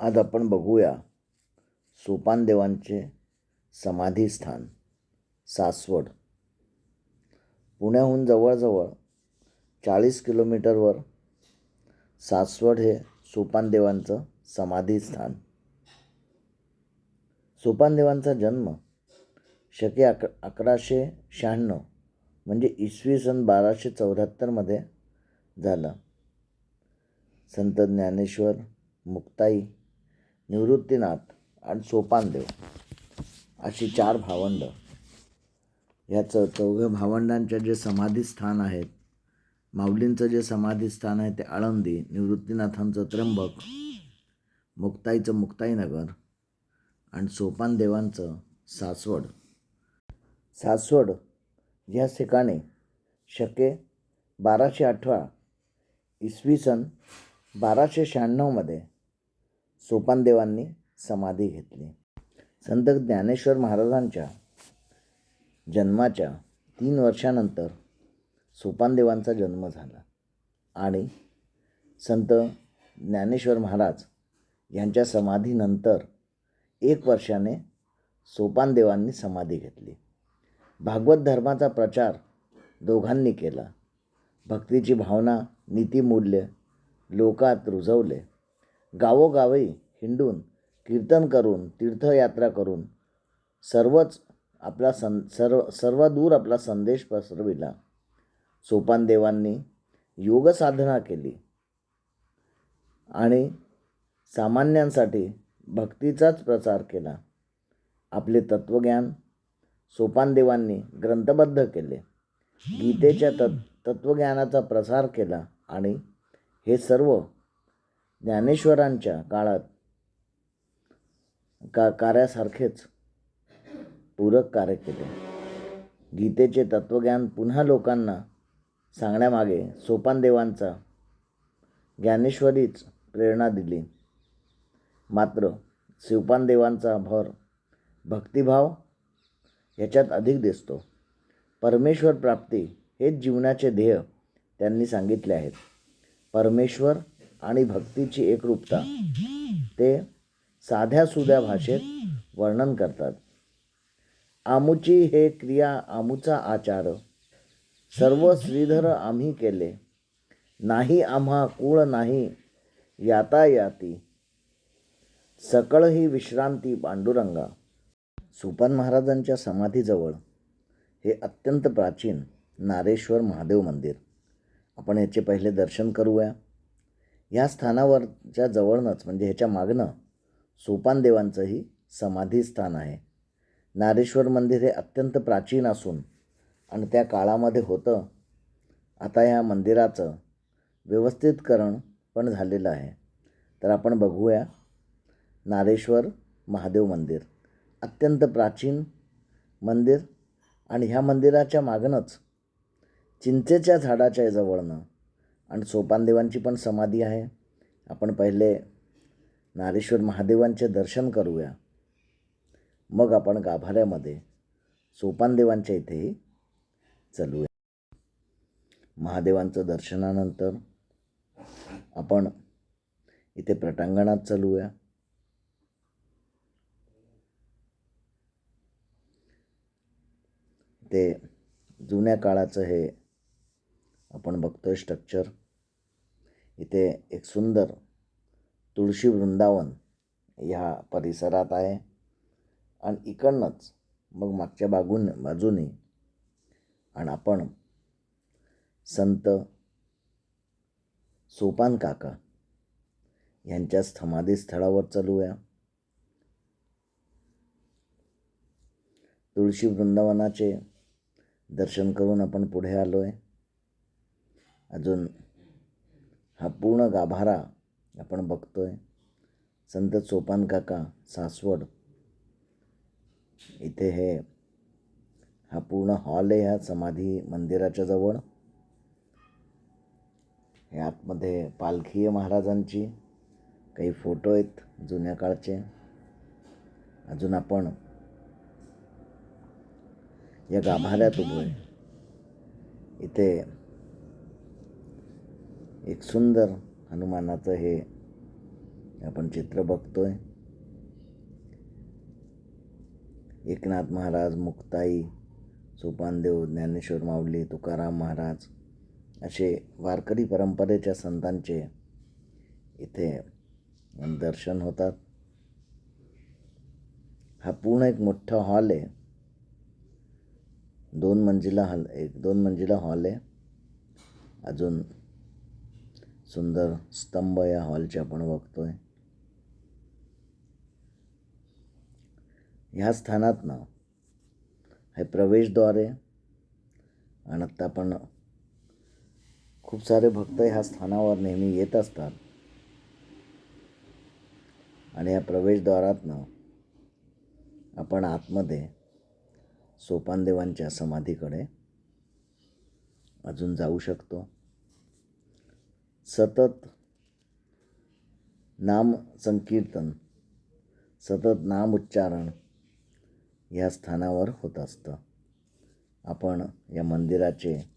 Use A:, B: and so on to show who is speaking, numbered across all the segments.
A: आज आपण बघूया सोपानदेवांचे समाधीस्थान सासवड. पुण्याहून जवळजवळ चाळीस किलोमीटरवर सासवड हे सोपानदेवांचं समाधीस्थान. सोपानदेवांचा जन्म शके अक अकराशे शहाण्णव म्हणजे इसवी सन बाराशे चौऱ्याहत्तरमध्ये झाला. संत ज्ञानेश्वर मुक्ताई निवृत्तीनाथ आणि सोपानदेव अशी चार भावंड. ह्या चौ चौघ्या भावंडांच्या जे समाधीस्थान आहेत माऊलींचं जे समाधीस्थान आहे ते आळंदी निवृत्तीनाथांचं त्र्यंबक मुक्ताईचं मुक्ताईनगर आणि सोपानदेवांचं सासवड. सासवड ह्या ठिकाणी शके बाराशे अठरा इसवी सन बाराशे शहाण्णवमध्ये सोपानदेवांनी समाधी घेतली. संत ज्ञानेश्वर महाराजांच्या जन्माच्या तीन वर्षानंतर सोपानदेवांचा जन्म झाला आणि संत ज्ञानेश्वर महाराज यांच्या समाधीनंतर एक वर्षाने सोपानदेवांनी समाधी घेतली. भागवत धर्माचा प्रचार दोघांनी केला. भक्तीची भावना नीतिमूल्य लोकात रुजवले. गावोगावी हिंडून कीर्तन करून तीर्थयात्रा करून सर्वच आपला सं सर्व सर्व दूर आपला संदेश पसरविला. सोपानदेवांनी योगसाधना केली आणि सामान्यांसाठी भक्तीचाच प्रचार केला. आपले तत्त्वज्ञान सोपानदेवांनी ग्रंथबद्ध केले. गीतेच्या तत् तत्त्वज्ञानाचा प्रसार केला आणि हे सर्व ज्ञानेश्वरांच्या काळात का कार्यासारखेच पूरक कार्य केले. गीतेचे तत्त्वज्ञान पुन्हा लोकांना सांगण्यामागे सोपानदेवांचा ज्ञानेश्वरीच प्रेरणा दिली. मात्र शिवपानदेवांचा भर भक्तिभाव ह्याच्यात अधिक दिसतो. परमेश्वर प्राप्ती हेच जीवनाचे ध्येय त्यांनी सांगितले आहेत. परमेश्वर आणि भक्तीची एकरूपता ते साध्या सुध्या भाषेत वर्णन करतात. आमुची हे क्रिया आमुचा आचार. सर्व श्रीधर आम्ही केले. नाही आम्हा कुळ नाही यातायाती सकळ ही विश्रांती पांडुरंगा. सुपान महाराजांच्या समाधीजवळ हे अत्यंत प्राचीन नारेश्वर महादेव मंदिर. आपण याचे पहिले दर्शन करूया. ह्या स्थानावरच्या जवळनंच म्हणजे ह्याच्या मागणं सोपानदेवांचंही समाधीस्थान आहे. नारेश्वर मंदिर हे अत्यंत प्राचीन असून आणि त्या काळामध्ये होतं आता ह्या मंदिराचं व्यवस्थितकरण पण झालेलं आहे. तर आपण बघूया नारेश्वर महादेव मंदिर. अत्यंत प्राचीन मंदिर आणि ह्या मंदिराच्या मागणंच चिंचेच्या झाडाच्या जवळनं आणि सोपानदेवांची पण समाधी आहे. आपण पहिले नारेश्वर महादेवांचे दर्शन करूया. मग आपण गाभाऱ्यामध्ये सोपानदेवांच्या इथेही चलूया. महादेवांचं दर्शनानंतर आपण इथे प्रटांगणात चलूया. ते जुन्या काळाचं हे आपण बघतोय स्ट्रक्चर इथे एक सुंदर तुळशी वृंदावन ह्या परिसरात आहे. आणि इकडनंच मग मागच्या बागून बाजूने आणि आपण संत सोपान काका यांच्या समाधी स्थळावर चलूया. तुळशी वृंदावनाचे दर्शन करून आपण पुढे आलो आहे अजून हा पूर्ण गाभारा आपण बघतोय. संत सोपान काका सासवड. इथे हे हा पूर्ण हॉल आहे ह्या समाधी मंदिराच्या जवळ. हे आतमध्ये पालखी आहे महाराजांची काही फोटो आहेत जुन्या काळचे. अजून आपण या गाभाऱ्यात उभो आहे. इथे एक सुंदर हनुमानाचं हे आपण चित्र बघतोय. एकनाथ महाराज मुक्ताई सोपानदेव ज्ञानेश्वर माऊली तुकाराम महाराज असे वारकरी परंपरेच्या संतांचे इथे दर्शन होतात. हा पूर्ण एक मोठा हॉल आहे. दोन मंजिला हॉल एक दोन मंजिला हॉल आहे. अजून सुंदर स्तंभ या हॉलचे आपण बघतोय. ह्या स्थानातनं हे प्रवेशद्वार आहे आणि आत्ता आपण खूप सारे भक्त ह्या स्थानावर नेहमी येत असतात. आणि या प्रवेशद्वारातनं आपण आतमध्ये सोपानदेवांच्या समाधीकडे अजून जाऊ शकतो. सतत नाम संकीर्तन सतत नाम उच्चारण ह्या स्थानावर होत असतं. आपण या मंदिराचे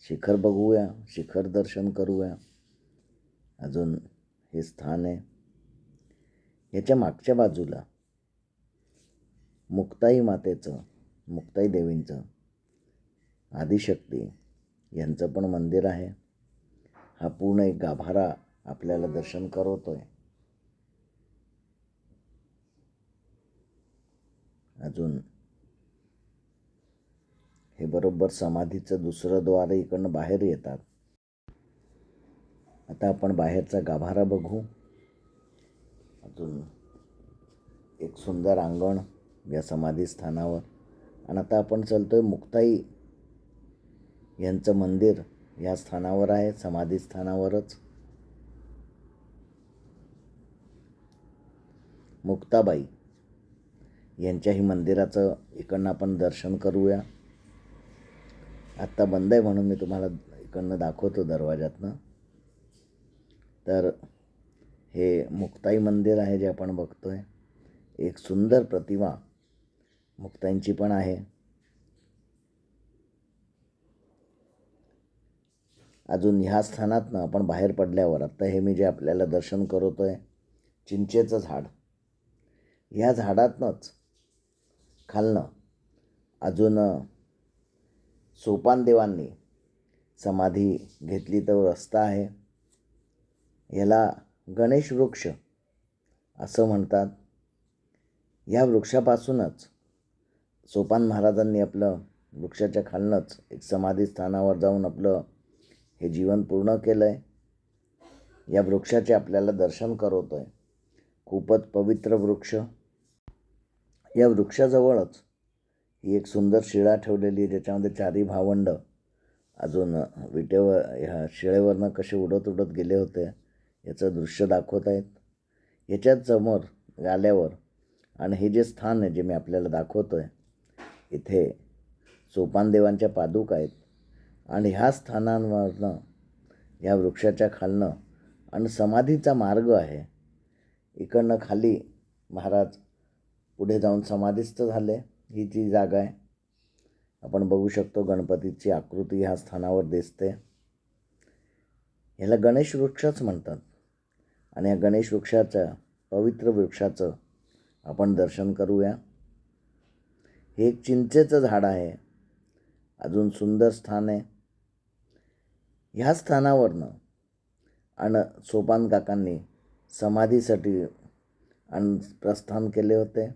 A: शिखर बघूया शिखर दर्शन करूया. अजून हे स्थान आहे. याच्या मागच्या बाजूला मुक्ताई मातेचं मुक्ताई देवींचं आदिशक्ती यांचं पण मंदिर आहे. हा पूर्ण एक गाभारा आपल्याला दर्शन करवतो आहे अजून हे बरोबर समाधीचं दुसरं द्वार इकडनं बाहेर येतात. आता आपण बाहेरचा गाभारा बघू. अजून एक सुंदर अंगण या समाधी स्थानावर आणि आता आपण चलतो आहे मुक्ताई यांचं मंदिर. या स्थानावर आहे समाधी स्थानावरच. मुक्ताबाई यांच्याही मंदिराचं इकडनं आपण दर्शन करूया. आत्ता बंद आहे म्हणून मी तुम्हाला इकडनं दाखवतो दरवाजातनं तर हे मुक्ताई मंदिर आहे जे आपण बघतो आहे एक सुंदर प्रतिमा मुक्ताईंची पण आहे. अजून ह्या स्थानातनं आपण बाहेर पडल्यावर आत्ता हे मी जे आपल्याला दर्शन करवतोय चिंचेचं झाड. ह्या झाडातनंच खालनं अजून सोपानदेवांनी समाधी घेतली तर रस्ता आहे. याला गणेश वृक्ष असं म्हणतात. या वृक्षापासूनच सोपान महाराजांनी आपलं वृक्षाच्या खालनंच एक समाधी स्थानावर जाऊन आपलं हे जीवन पूर्ण केलं आहे या वृक्षाचे आपल्याला दर्शन करवतो आहे खूपच पवित्र वृक्ष. या वृक्षाजवळच ही एक सुंदर शिळा ठेवलेली आहे ज्याच्यामध्ये चारी भावंड अजून विटेवर ह्या शिळेवरनं कसे उडत उडत गेले होते याचं दृश्य दाखवत आहेत. याच्याच समोर आल्यावर आणि हे जे स्थान आहे जे मी आपल्याला दाखवतो आहे इथे सोपानदेवांच्या पादुका आहेत. आणि ह्या स्थानांवरनं ह्या वृक्षाच्या खालनं आणि समाधीचा मार्ग आहे. इकडनं खाली महाराज पुढे जाऊन समाधीस्थ झाले. ही जी जागा आहे आपण बघू शकतो गणपतीची आकृती ह्या स्थानावर दिसते. ह्याला गणेश वृक्षच म्हणतात. आणि या गणेश वृक्षाच्या पवित्र वृक्षाचं आपण दर्शन करूया. हे एक चिंचेचं झाड आहे. अजून सुंदर स्थान आहे. ह्या स्थानावरनं आणि सोपान काकांनी समाधीसाठी आणि प्रस्थान केले होते.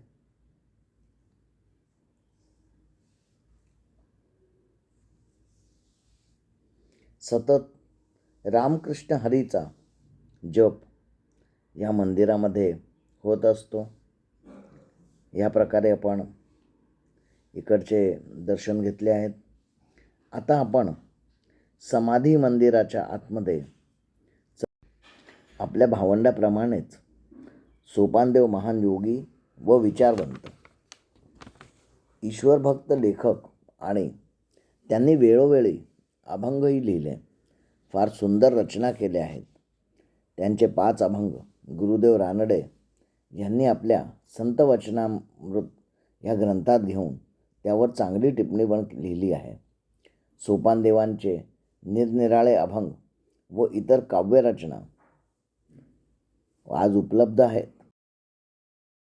A: सतत रामकृष्ण हरीचा जप या मंदिरामध्ये होत असतो. या प्रकारे आपण इकडचे दर्शन घेतले आहेत. आता आपण समाधी मंदिराच्या आतमध्ये. आपल्या भावंडाप्रमाणेच सोपानदेव महान योगी व विचारवंत. ईश्वरभक्त लेखक आणि त्यांनी वेळोवेळी अभंगही लिहिले. फार सुंदर रचना केल्या आहेत. त्यांचे पाच अभंग गुरुदेव रानडे यांनी आपल्या संत वचनामृत ह्या ग्रंथात घेऊन त्यावर चांगली टिप्पणी पण लिहिली आहे. सोपानदेवांचे निरनिराळे अभंग व इतर काव्यरचना आज उपलब्ध आहेत.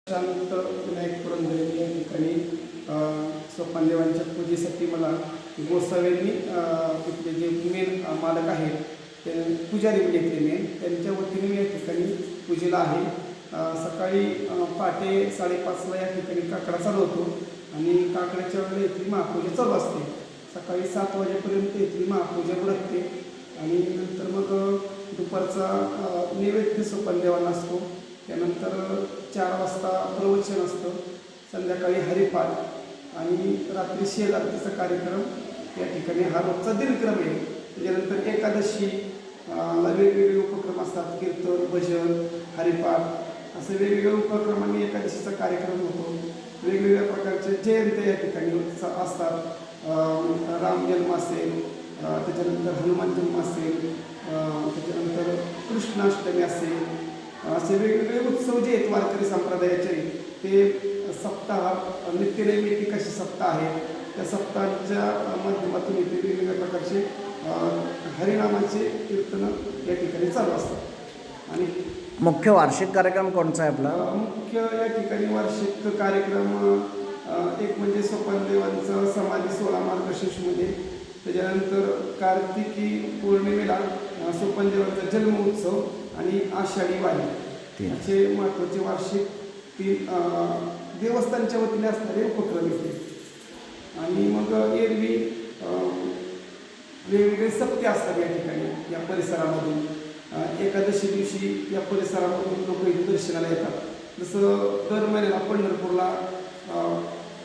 B: त्यानंतर विनायक पुरंदरेंनी या ठिकाणी. अ, सोपानदेवांच्या पूजेसाठी मला गोसाव्यांनी तिथले जे मेन मालक आहेत ते पुजारी घेतले मेन त्यांच्या वतीने मी या ठिकाणी पूजेला आहे. सकाळी पहाटे साडेपाचला या ठिकाणी काकडा चालू होतो आणि काकड्याच्या वेळेला इथली महापूजा चालू असते. सकाळी सात वाजेपर्यंत इथली महापूजा असते आणि नंतर मग दुपारचा नैवेद्य सोपानदेवाला असतो. त्यानंतर चार वाजता प्रवचन असतं. संध्याकाळी हरिपाठ आणि रात्री शेलारतीचा कार्यक्रम. या ठिकाणी हा रोजचा दिनक्रम आहे. त्याच्यानंतर एकादशी ला वेगवेगळे उपक्रम असतात. कीर्तन भजन हरिपाठ असे वेगवेगळ्या उपक्रमांनी एकादशीचा कार्यक्रम होतो. वेगवेगळ्या प्रकारचे जयंत्या या ठिकाणी स- असतात. राम जन्म असेल त्याच्यानंतर हनुमान जन्म असेल त्याच्यानंतर कृष्णाष्टमी असेल असे वेगवेगळे उत्सव जे आहेत वारकरी संप्रदायाचे ते सप्ताह नित्यनैमित्तिक असे सप्ताह आहेत त्या सप्ताहाच्या माध्यमातून इथे वेगवेगळ्या प्रकारचे हरिनामाचे कीर्तन या ठिकाणी चालू असतात. आणि
A: मुख्य वार्षिक कार्यक्रम कोणचा आहे आपला?
B: मुख्य या ठिकाणी वार्षिक कार्यक्रम एक म्हणजे सोपानदेवांचं समाधी सोळा मार्गशीर्षमध्ये. त्याच्यानंतर कार्तिकी पौर्णिमेला अ, सोपानदेवांचा जन्म उत्सव आणि आषाढी वारी. असे महत्त्वाचे वार्षिक तीन देवस्थानच्या वतीने असणारे उपक्रम येते आणि मग एरवी वेगवेगळे सप्ते असतात या ठिकाणी या परिसरामधून. एकादशी दिवशी या परिसरामधून लोक दर्शनाला येतात. जसं दर महिन्याला पंढरपूरला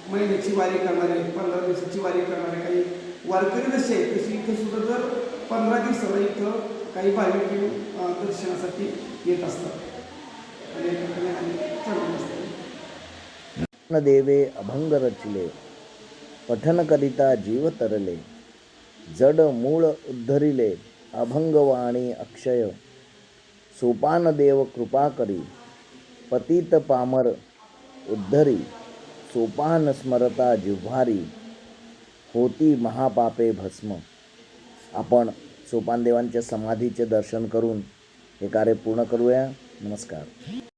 B: महिन्याची वारी करणारे पंधरा दिवसाची वारी करणारे काही वारकरी जसे आहेत तशी इथं सुद्धा दर पंधरा दिवसाला इथं काही भाविक दर्शनासाठी येत असतात. आणि
A: देवे अभंग रचले पठन करिता जीव तरले जड मूळ उद्धरिले अभंगवाणी अक्षय सोपान देव कृपा करी पतित पामर उद्धरी. सोपान स्मरता जिव्हारी होती महापापे भस्म. आपण सोपानदेवांच्या समाधीचे दर्शन करून हे कार्य पूर्ण करूया. नमस्कार.